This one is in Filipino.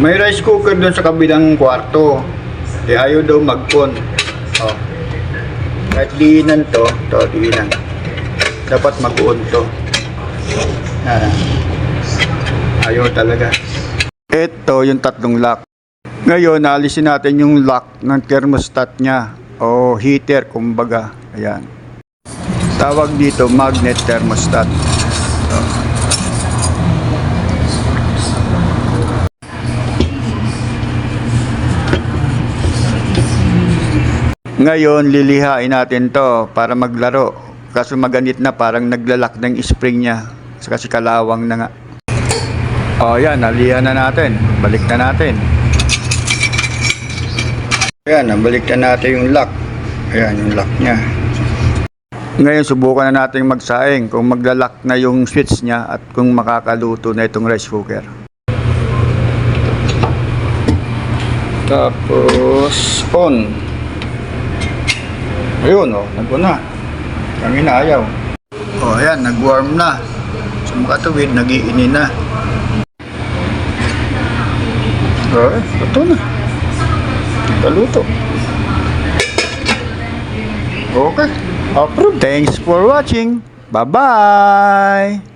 May rice cooker doon sa kabilang kwarto. Eh, ayaw daw mag-on. Oh. Kahit diinan to, to diinan. Dapat mag-on to. Ah. Ayaw talaga. Ito yung tatlong lock. Ngayon, alisin natin yung lock ng thermostat niya o heater kumbaga. Ayan. Tawag dito magnet thermostat. Ngayon, lilihain natin to para maglaro. Kaso maganit na, parang naglalak ng spring niya. Kasi kalawang na nga. O yan, nalihan na natin. Balik na natin. Ayan, nabalik na natin yung lock. Ayan, yung lock niya. Ngayon, subukan na natin magsaing kung maglalak na yung switch niya at kung makakaluto na itong rice cooker. Tapos, on. Ayun, oh, nag-on na. Ang inaayaw. Oh, ayan, nag-warm na. Sa makatuwid, nagiini na. Oh, ito na. Kaluto. Okay. Approve. Thanks for watching. Bye-bye.